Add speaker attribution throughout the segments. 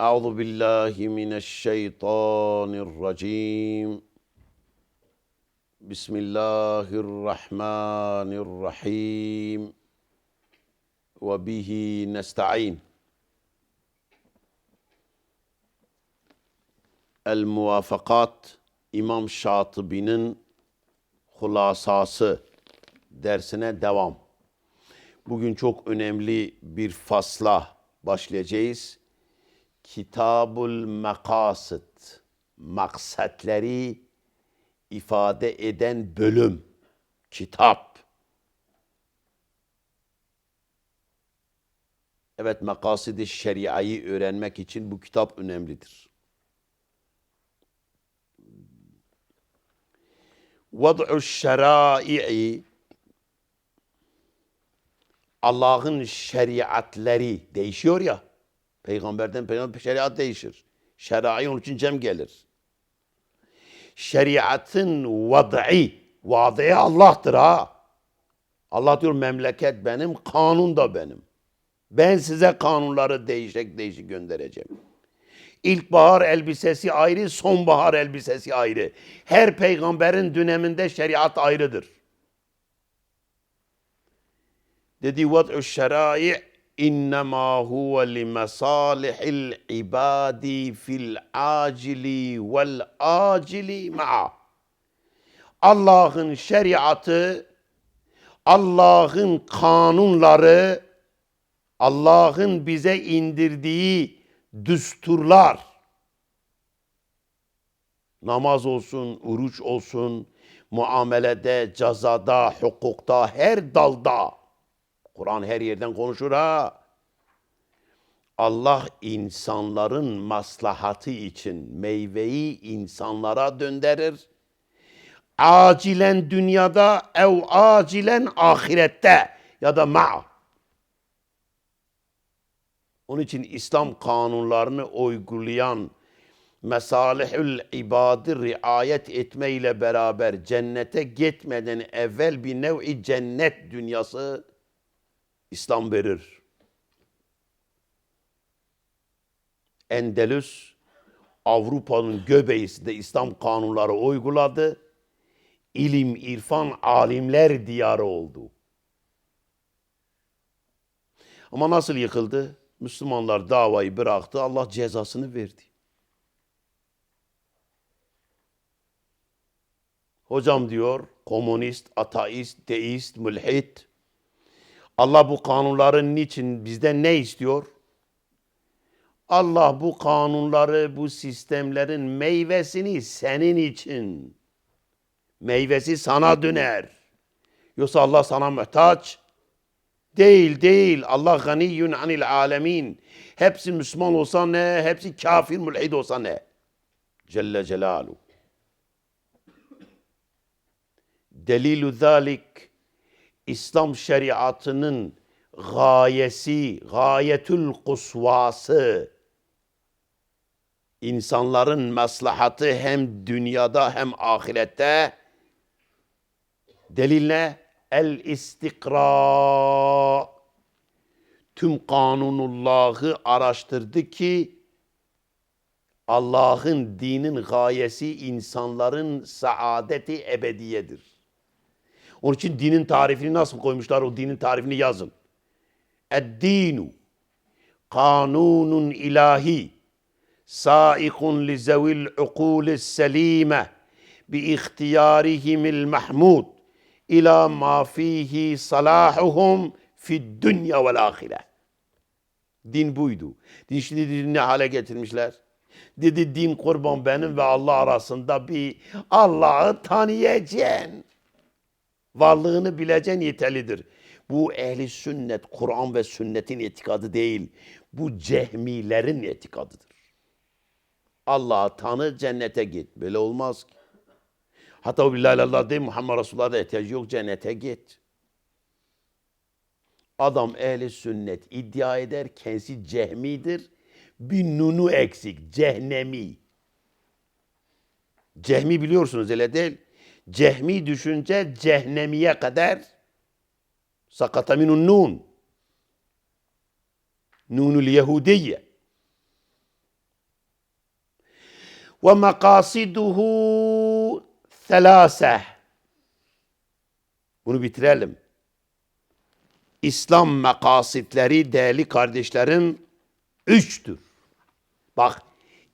Speaker 1: أعوذ بالله من الشيطان الرجيم بسم الله الرحمن الرحيم وبه نستعين El Muvafakat İmam Şatıbi'nin hulasası dersine devam. Bugün çok önemli bir fasla başlayacağız. Kitabul Makasit, maksatleri ifade eden bölüm, kitap. Evet, makasidi şeriayı öğrenmek için bu kitap önemlidir. Vad'u şerai Allah'ın şeriatleri değişiyor ya. Peygamberden peygamber şeriat değişir. Şerai onun için cem gelir. Şeriatın vad'i, vad'i Allah'tır ha. Allah diyor memleket benim, kanun da benim. Ben size kanunları değişik değişik göndereceğim. İlkbahar elbisesi ayrı, sonbahar elbisesi ayrı. Her peygamberin döneminde şeriat ayrıdır. Dedi vad'u şerai innema huve li mesalihil ibadi fil acili vel acili ma'a. Allah'ın şeriatı, Allah'ın kanunları, Allah'ın bize indirdiği düsturlar, namaz olsun, oruç olsun, muamelede, cezada, hukukta, her dalda, Kur'an her yerden konuşur ha. Allah insanların maslahatı için meyveyi insanlara döndürür. Acilen dünyada ev acilen ahirette ya da ma. Onun için İslam kanunlarını uygulayan mesalihül ibadı riayet etme ile beraber cennete gitmeden evvel bir nev'i cennet dünyası İslam verir. Endelüs Avrupa'nın göbeğinde İslam kanunları uyguladı. İlim, irfan, alimler diyarı oldu. Ama nasıl yıkıldı? Müslümanlar davayı bıraktı, Allah cezasını verdi. Hocam diyor, komünist, ateist, deist, mülhit. Allah bu kanunların niçin bizden ne istiyor? Allah bu kanunları, bu sistemlerin meyvesini senin için. Meyvesi sana döner. Yoksa Allah sana muhtaç. Değil değil. Allah ganiyyun anil alemin. Hepsi Müslüman olsa ne? Hepsi kafir mülhid olsa ne? Celle Celaluhu. Delilü zalik İslam şeriatının gayesi, gayetül kusvası insanların maslahatı hem dünyada hem ahirette delil ne? El istikra tüm kanunullahı araştırdı ki Allah'ın dinin gayesi insanların saadeti ebediyedir. Onun için dinin tarifini nasıl koymuşlar o dinin tarifini yazın. Ed-dinu kanunun ilahi saikun li zevil ukulis selime bi ihtiyarihimil mahmud ila ma fihi salahuhum fi dünya vel ahire. Din buydu. Din şimdi ne hale getirmişler? Dedi din kurban benim ve Allah arasında bir Allah'ı tanıyacaksın. Varlığını bileceksin yeterlidir. Bu ehli sünnet, Kur'an ve sünnetin etikadı değil. Bu cehmilerin etikadıdır. Allah'ı tanı, cennete git. Böyle olmaz ki. Hatta o billahi Allah değil, Muhammed Resulullah'a da ihtiyacı yok, cennete git. Adam ehli sünnet iddia eder, kendisi cehmidir. Bir nunu eksik, cehnemi. Cehmi biliyorsunuz öyle değil. Cehmi düşünce cehnemiye kadar sakata minun nun. Nunul Yahudiye. Ve makasiduhu thelâseh. Bunu bitirelim. İslam makasitleri değerli kardeşlerim üçtür. Bak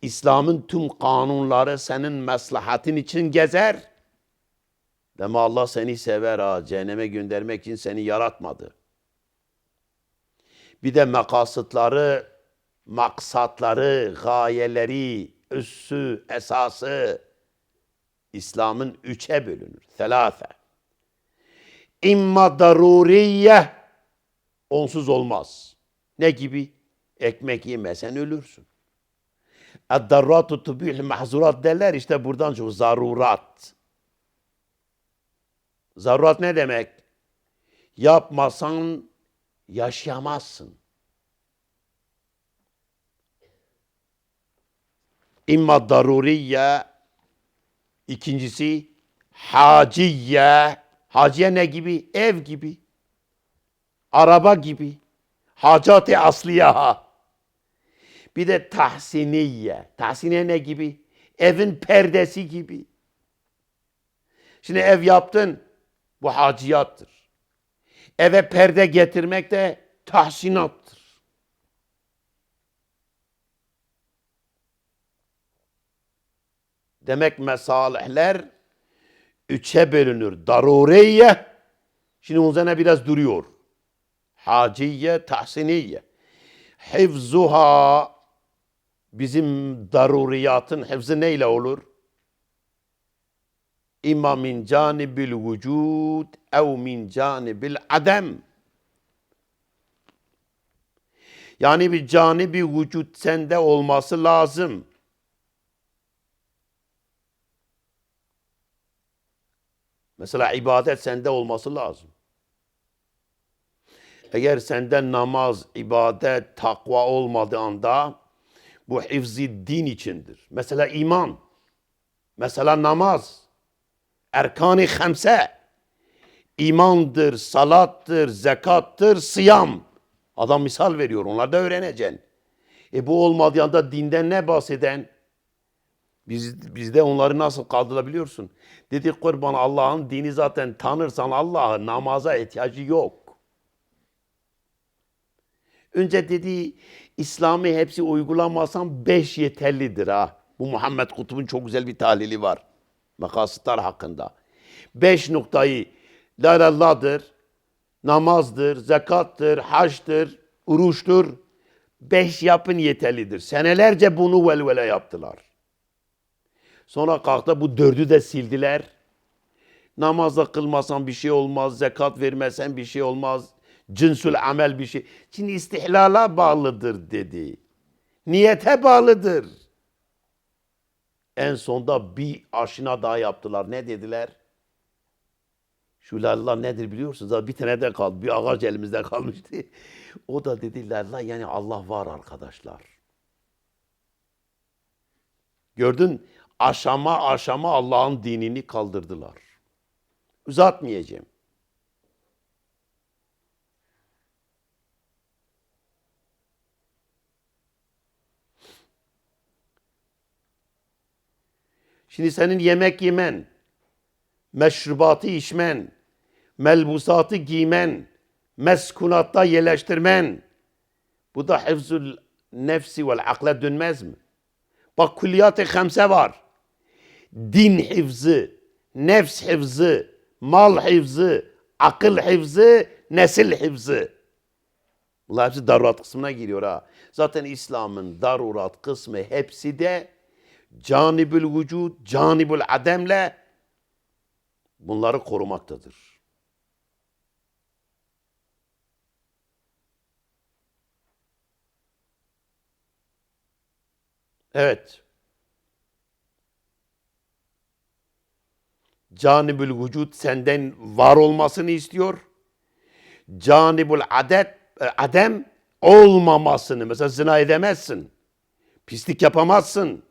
Speaker 1: İslam'ın tüm kanunları senin maslahatın için gezer. Deme Allah seni sever ha. Cehenneme göndermek için seni yaratmadı. Bir de makasıtları, maksatları, gayeleri, üssü, esası İslam'ın üçe bölünür. Selâfe. İmma daruriye onsuz olmaz. Ne gibi? Ekmek yemesen ölürsün. Eddarratu tubihil mahzurat derler işte buradan çok zarurat. Zarurat ne demek? Yapmasan yaşayamazsın. İmma daruriye ikincisi haciye haciye ne gibi? Ev gibi. Araba gibi. Asliyaha. Bir de tahsiniye. Tahsiniye ne gibi? Evin perdesi gibi. Şimdi ev yaptın. Bu haciyattır. Eve perde getirmek de tahsinattır. Demek mesalihler üçe bölünür. Daruriye, şimdi üzerine biraz duruyor. Haciye, tahsiniye. Hifzuha, bizim daruriyatın hifzı neyle olur? İmma min canibil vücud ev min canibil adem. Yani bir canibi vücut sende olması lazım. Mesela ibadet sende olması lazım. Eğer sende namaz, ibadet, takva olmadığı anda bu hifzi din içindir. Mesela iman, mesela namaz, erkan-ı hamse, imandır, salattır, zekattır, sıyam. Adam misal veriyor, onlar da öğreneceksin. E bu olmadığı anda dinden ne bahseden? Biz, bizde onları nasıl kaldırabiliyorsun? Dedi kurban Allah'ın dini zaten tanırsan Allah'a namaza ihtiyacı yok. Önce dedi İslam'ı hepsi uygulamazsan beş yeterlidir ha. Bu Muhammed Kutub'un çok güzel bir tahlili var. Makasıtlar hakkında. Beş noktayı la ilallah'dır, namazdır, zekattır, haçtır, uruştur. Beş yapın yeterlidir. Senelerce bunu velvele yaptılar. Sonra kalktı bu dördü de sildiler. Namazda kılmasan bir şey olmaz, zekat vermesen bir şey olmaz, cinsül amel bir şey. Şimdi istihlala bağlıdır dedi. Niyete bağlıdır. En sonda bir aşina daha yaptılar. Ne dediler? Şu lalla nedir biliyorsunuz? Bir tane de kaldı. Bir ağaç elimizde kalmıştı. O da dedi lalla yani Allah var arkadaşlar. Gördün aşama aşama Allah'ın dinini kaldırdılar. Uzatmayacağım. Şimdi senin yemek yemen, meşrubatı içmen, melbusatı giymen, meskunatta yerleştirmen, bu da hıfzul nefsi vel akla dönmez mi? Bak külliyat-ı hamse var. Din hifzı, nefs hifzı, mal hifzı, akıl hifzı, nesil hifzı. Bunlar hepsi darurat kısmına giriyor ha. Zaten İslam'ın darurat kısmı hepsi de canibül vücud, canibül ademle bunları korumaktadır. Evet. Canibül vücut senden var olmasını istiyor. Canibül adet, adem olmamasını. Mesela zina edemezsin. Pislik yapamazsın.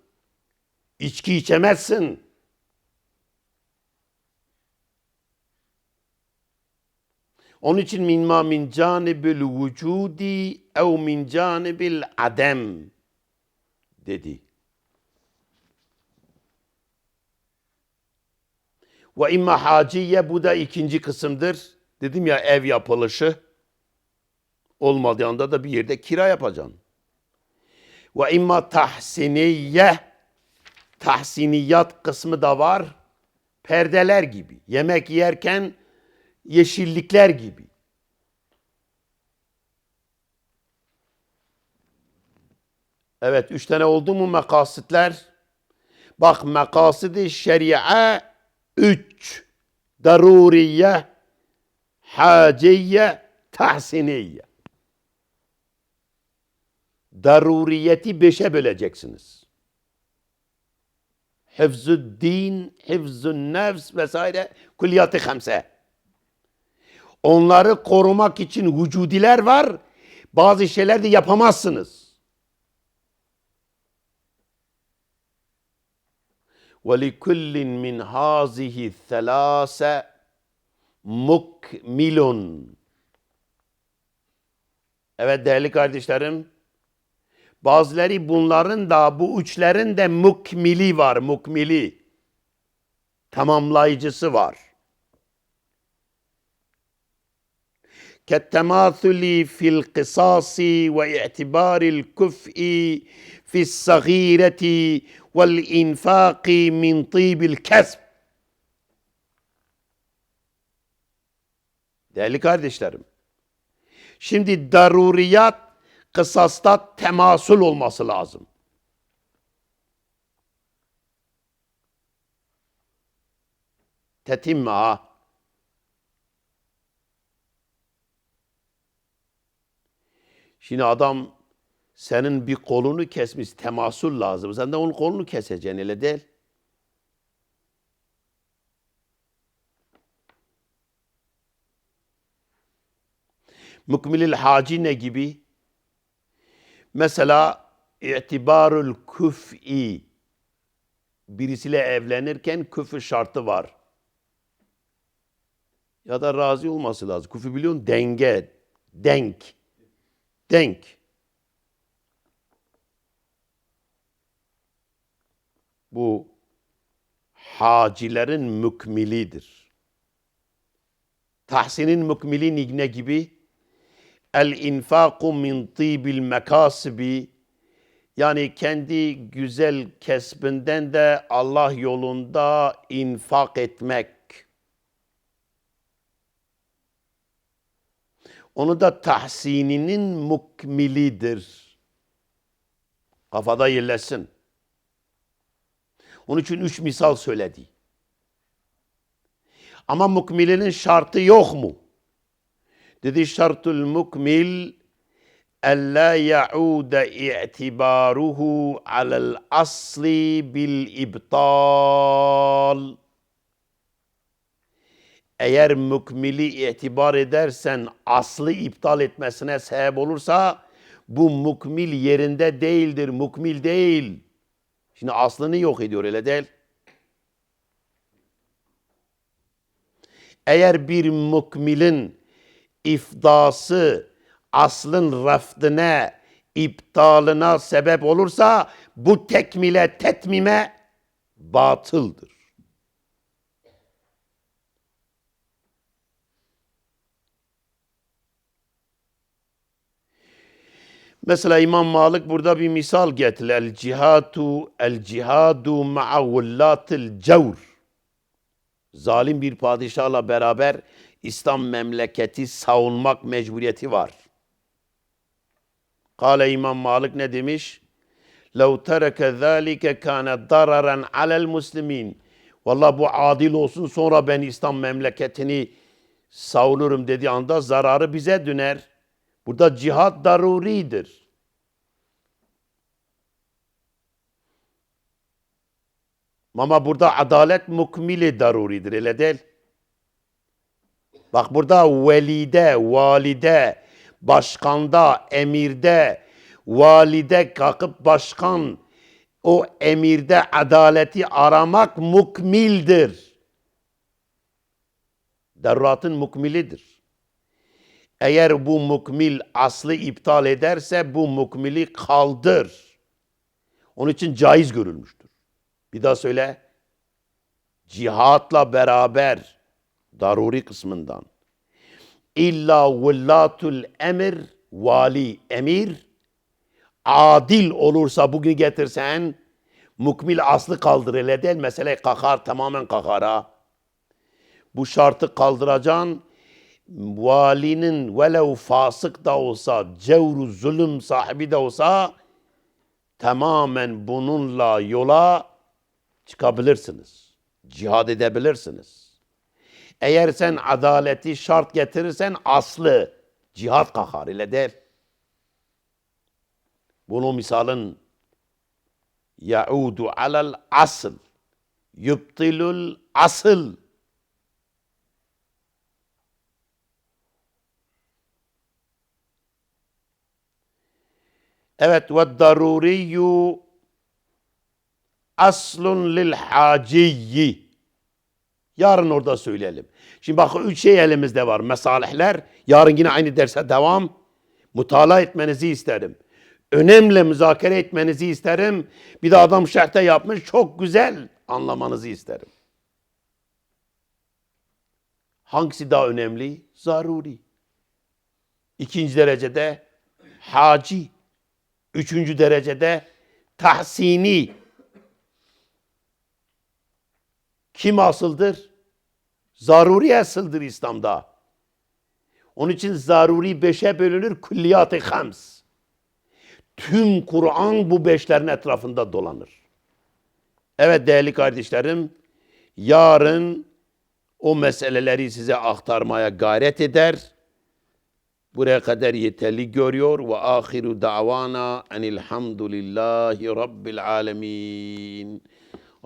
Speaker 1: İçki içemezsin. Onun için minma min canibil vücudi ev min canibil adem dedi. Ve imma haciye bu da ikinci kısımdır. Dedim ya ev yapılışı olmadığında da bir yerde kira yapacaksın. Ve imma tahsiniye tahsiniyat kısmı da var. Perdeler gibi. Yemek yerken yeşillikler gibi. Evet üç tane oldu mu mekasitler? Bak mekasidi şeria üç. Daruriye, haciye, tahsiniye. Daruriyeti beşe böleceksiniz Hıfzü din, hıfzü nefs vesaire kulliyatı hamse. Onları korumak için vücudiler var. Bazı şeyler de yapamazsınız. وَلِكُلٍّ مِّنْ هَذِهِ الثَّلَاسَ مُكْمِلٌ Evet değerli kardeşlerim, bazıları bunların da bu üçlerin de mukmili var, mukmili. Tamamlayıcısı var. كالتماثل في القصاص واعتبار الكفء في الصغيرة والإنفاق من طيب الكسب. Değerli kardeşlerim, şimdi daruriyat kısasta temasül olması lazım. Tetimme ha. Şimdi adam senin bir kolunu kesmiş temasül lazım. Sen de onun kolunu keseceksin öyle değil. Mükmilil haci ne gibi? Mesela itibarul küf'i birisiyle evlenirken küfü şartı var. Ya da razı olması lazım. Küfü biliyorsun denge, denk, denk. Bu hacilerin mükmilidir. Tahsinin mükmili ne gibi? El infaku min tibil mekasibi yani kendi güzel kesbinden de Allah yolunda infak etmek. Onu da tahsininin mukmilidir. Kafada yerleşsin. Onun için üç misal söyledi. Ama mukmilinin şartı yok mu? Dedi şartul mukmil elle ya'ude i'tibaruhu alel asli bil ibtal. Eğer mukmili itibar edersen aslı iptal etmesine sebep olursa bu mukmil yerinde değildir, mukmil değil. Şimdi aslını yok ediyor öyle değil. Eğer bir mukmilin ifdası aslın rafdına, iptalına sebep olursa bu tekmile, tetmime batıldır. Mesela İmam Malik burada bir misal getir. El cihadu el cihadu ma'a vullatil cevr. Zalim bir padişahla beraber İslam memleketi savunmak mecburiyeti var. Kale İmam Malik ne demiş? لَوْ تَرَكَ ذَٰلِكَ كَانَ ضَرَرًا عَلَى الْمُسْلِمِينَ Valla bu adil olsun sonra ben İslam memleketini savunurum dediği anda zararı bize döner. Burada cihat daruridir. Ama burada adalet mukmili daruridir öyle değil. Bak burada velide, valide, başkanda, emirde, valide kalkıp başkan o emirde adaleti aramak mukmildir. Darratın mukmilidir. Eğer bu mukmil aslı iptal ederse bu mukmili kaldır. Onun için caiz görülmüştür. Bir daha söyle. cihatla beraber daruri kısmından illa vullatul emir vali emir adil olursa bugün getirsen mukmil aslı kaldır ele değil mesele kakar tamamen kakara. Bu şartı kaldıracaksın. Valinin velev fasık da olsa, cevru zulüm sahibi de olsa tamamen bununla yola çıkabilirsiniz. Cihad edebilirsiniz. Eğer sen adaleti şart getirirsen aslı cihat kakar ile değil. Bunun misalın yaudu alel asıl yubtilul asıl Evet ve daruriyyu aslun lil haciyyi. Yarın orada söyleyelim. Şimdi bak üç şey elimizde var. Mesalihler. Yarın yine aynı derse devam. Mutala etmenizi isterim. Önemli müzakere etmenizi isterim. Bir de adam şerhte yapmış. Çok güzel anlamanızı isterim. Hangisi daha önemli? Zaruri. İkinci derecede haci. Üçüncü derecede tahsini. Kim asıldır? Zaruri asıldır İslam'da. Onun için zaruri beşe bölünür külliyat-ı hams. Tüm Kur'an bu beşlerin etrafında dolanır. Evet değerli kardeşlerim, yarın o meseleleri size aktarmaya gayret eder. Buraya kadar yeterli görüyor. Ve ahiru davana enilhamdülillahi rabbil alemin.